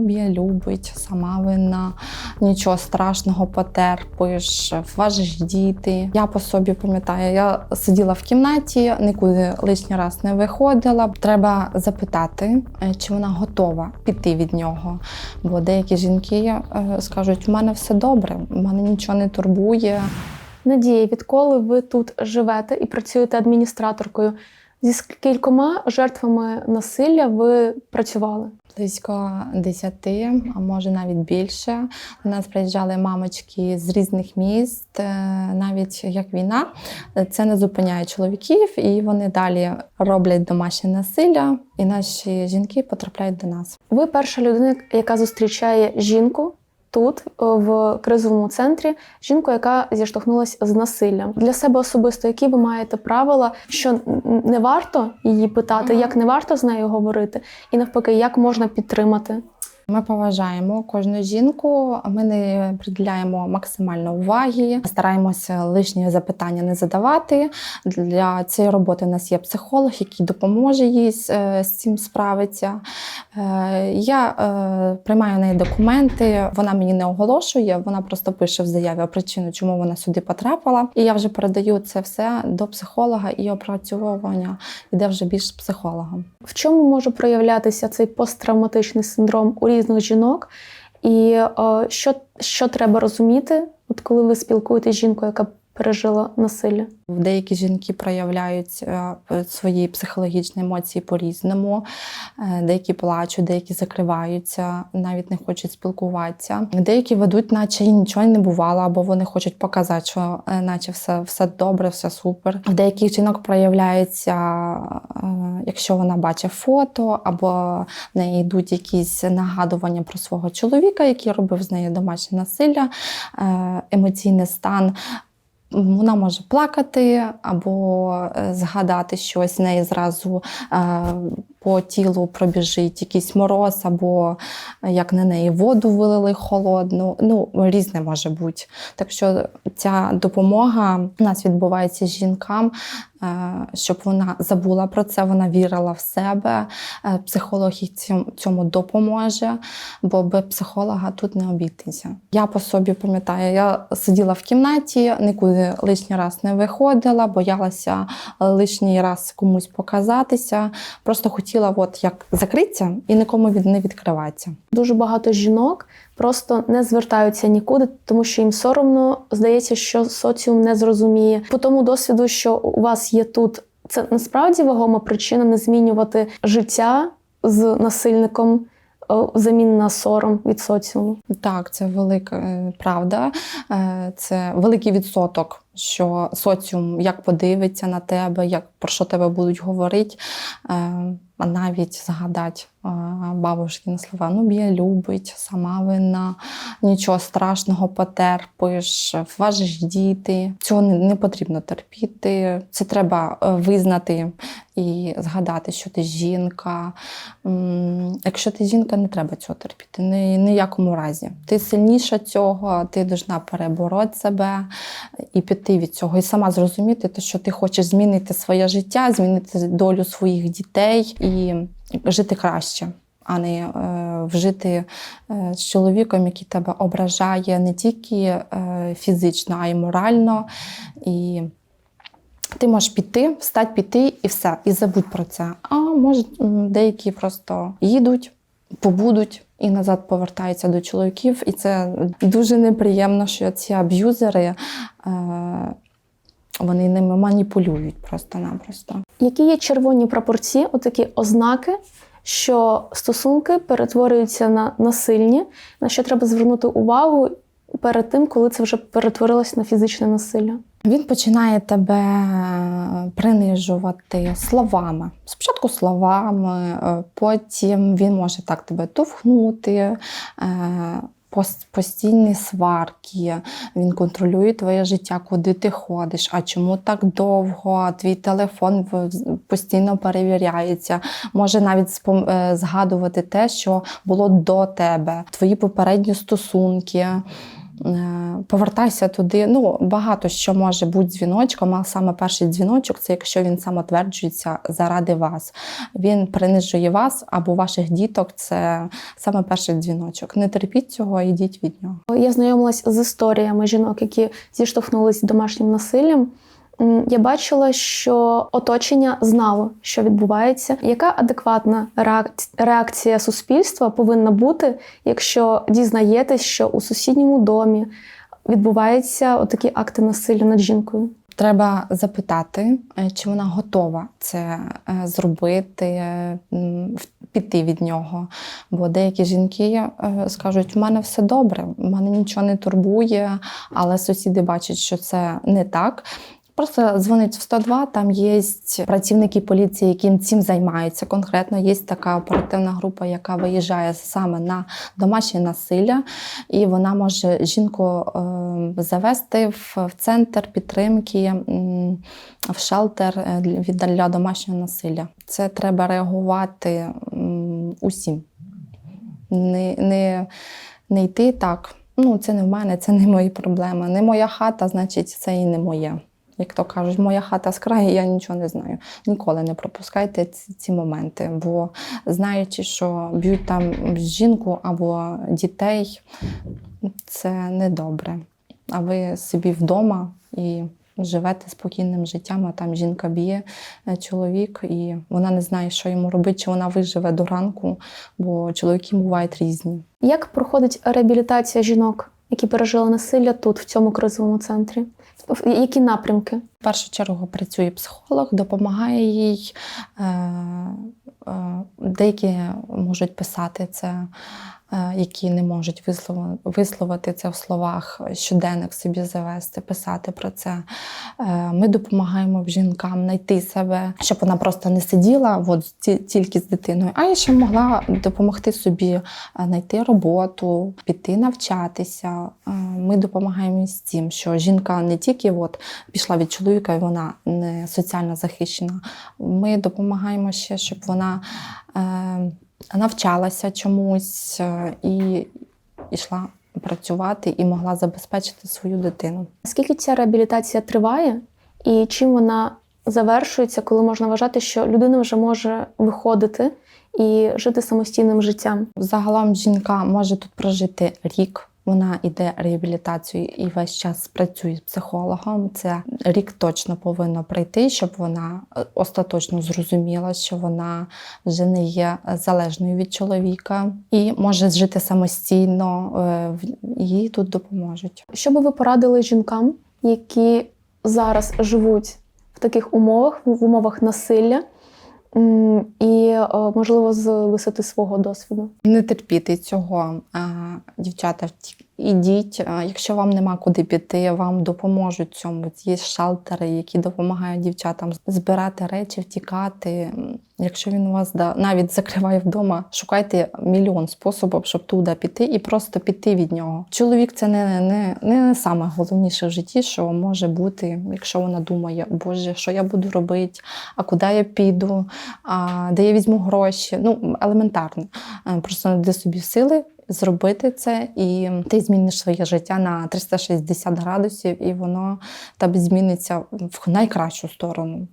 б'є, любить, сама винна, нічого страшного потерпиш, в діти. Я по собі пам'ятаю, я сиділа в кімнаті, нікуди лишній раз не виходила. Треба запитати, е, чи вона готова піти від нього. Бо деякі жінки е, скажуть: у мене все добре, у мене нічого не турбує. Надія, відколи ви тут живете і працюєте адміністраторкою? Зі скількома жертвами насилля ви працювали? Близько 10, а може навіть більше. До нас приїжджали мамочки з різних міст, Е, навіть як війна. Це не зупиняє чоловіків, і вони далі роблять домашнє насилля, і наші жінки потрапляють до нас. Ви перша людина, яка зустрічає жінку тут, е, в кризовому центрі, жінку, яка зіштовхнулася з насиллям. Для себе особисто, які ви маєте правила, що не варто її питати, Мгм. як не варто з нею говорити, і навпаки, як можна підтримати. Ми поважаємо кожну жінку. Ми не приділяємо максимально уваги, стараємося лишні запитання не задавати. Для цієї роботи у нас є психолог, який допоможе їй з, е, цим справитися. Е, Я е, приймаю неї документи. Вона мені не оголошує, вона просто пише в заяві причину, чому вона сюди потрапила. І я вже передаю це все до психолога і опрацьовування йде вже більш з психологом. В чому може проявлятися цей посттравматичний синдром у різних жінок? І е, що, що треба розуміти, от коли ви спілкуєтесь з жінкою, яка пережила насилля? Деякі жінки проявляють е, свої психологічні емоції по-різному. Е, Деякі плачуть, деякі закриваються, навіть не хочуть спілкуватися. Деякі ведуть, наче і нічого не бувало, або вони хочуть показати, що е, наче все, все добре, все супер. В деяких жінок проявляється, е, якщо вона бачить фото, або в неї йдуть якісь нагадування про свого чоловіка, який робив з нею домашнє насилля, емоційний стан. Вона може плакати або е, згадати щось, в неї зразу е, по тілу пробіжить якийсь мороз, або як на неї воду вилили холодну. Ну, різне може бути. Так що ця допомога у нас відбувається жінкам, е, щоб вона забула про це, вона вірила в себе. Е, Психолог їй цьому допоможе, бо без психолога тут не обійтися. Я по собі пам'ятаю, я сиділа в кімнаті, нікуди лишній раз не виходила, боялася лишній раз комусь показатися. Просто хотіла, от як закритися і нікому від не відкриватися. Дуже багато жінок просто не звертаються нікуди, тому що їм соромно здається, що соціум не зрозуміє. По тому досвіду, що у вас є тут, це насправді вагома причина не змінювати життя з насильником е, взамін на сором від соціуму. Так, це велика е, правда. Е, Це великий відсоток, що соціум як подивиться на тебе, як про що тебе будуть говорити, навіть згадати бабушкіні слова. Ну, б'є, любить, сама винна, нічого страшного потерпиш, в вас ж діти. Цього не, потрібно терпіти. Це треба е, визнати і згадати, що ти жінка. Якщо ти жінка, не треба цього терпіти. Ні, ніякому разі. Ти сильніша цього, ти повинна перебороти себе і піти від цього. І сама зрозуміти, що ти хочеш змінити своє життя, змінити долю своїх дітей і жити краще. А не е, вжити е, з чоловіком, який тебе ображає не тільки е, фізично, а й морально. І ти можеш піти, встати, піти і все, і забудь про це. А може, деякі просто їдуть, побудуть і назад повертаються до чоловіків. І це дуже неприємно, що ці аб'юзери. Вони ними маніпулюють просто-напросто. Які є червоні прапорці, отакі ознаки, що стосунки перетворюються на насильні, на що треба звернути увагу перед тим, коли це вже перетворилось на фізичне насилля? Він починає тебе принижувати словами. Спочатку словами, е, потім він може так тебе товхнути. Постійні сварки, він контролює твоє життя, куди ти ходиш, а чому так довго, твій телефон постійно перевіряється, може навіть е, згадувати те, що було до тебе, твої попередні стосунки. Е, Повертайся туди. Ну, багато що може бути дзвіночком, а саме перший дзвіночок це якщо він самотверджується заради вас. Він принижує вас або ваших діток. Це саме перший дзвіночок. Не терпіть цього, йдіть від нього. Я знайомилась з історіями жінок, які зіштовхнулись з домашнім насиллям. Я бачила, що оточення знало, що відбувається. Яка адекватна реакція суспільства повинна бути, якщо дізнаєтесь, що у сусідньому домі відбуваються отакі акти насилля над жінкою? Треба запитати, е, чи вона готова це е, зробити, е, піти від нього. Бо деякі жінки скажуть: у мене все добре, в мене нічого не турбує, але сусіди бачать, що це не так. Просто дзвонить в 102, там є працівники поліції, які цим займаються. Конкретно є така оперативна група, яка виїжджає саме на домашнє насилля, і вона може жінку е, завести в, в центр підтримки, в шелтер е, для- домашнього насилля. Це треба реагувати усім. Не, не, не йти так. Ну, це не в мене, це не мої проблеми. Не моя хата, значить, це і не моє. Як то кажуть, моя хата з краю, я нічого не знаю. Ніколи не пропускайте ці, ці моменти, бо знаючи, що б'ють там жінку або дітей, це недобре. А ви собі вдома і живете спокійним життям, а там жінка б'є е, чоловік, і вона не знає, що йому робити, чи вона виживе до ранку, бо чоловіки бувають різні. Як проходить реабілітація жінок, які пережили насилля тут, в цьому кризовому центрі? Які напрямки? В першу чергу працює психолог, допомагає їй. Е, е, Деякі можуть писати це, е, які не можуть висловити це в словах, щоденник собі завести, писати про це. Ми допомагаємо жінкам знайти себе, щоб вона просто не сиділа от, тільки з дитиною, а й ще могла допомогти собі знайти роботу, піти навчатися. Ми допомагаємо з тим, що жінка не тільки от, пішла від чоловіка, і вона не соціально захищена. Ми допомагаємо ще, щоб вона е, навчалася чомусь е, і йшла працювати і могла забезпечити свою дитину. Скільки ця реабілітація триває, і чим вона завершується, коли можна вважати, що людина вже може виходити і жити самостійним життям? Загалом жінка може тут прожити рік. Вона йде реабілітацію і весь час працює з психологом. Це рік точно повинно пройти, щоб вона е, остаточно зрозуміла, що вона вже не є залежною від чоловіка і може жити самостійно. е, Їй тут допоможуть. Що би ви порадили жінкам, які зараз живуть в таких умовах, в умовах насилля, і, е, можливо, з висоти свого досвіду? Не терпіти цього, А, дівчата. Ідіть, якщо вам нема куди піти, вам допоможуть цьому. Є шалтери, які допомагають дівчатам збирати речі, втікати. Якщо він у вас да, навіть закриває вдома, шукайте мільйон способів, щоб туди піти і просто піти від нього. Чоловік це не, не, не саме головніше в житті, що може бути, якщо вона думає, Боже, що я буду робити, а куди я піду, а де я візьму гроші. Ну, елементарно. Е, Просто знайди собі сили зробити це, і ти зміниш своє життя на 360 градусів, і воно тебе зміниться в найкращу сторону.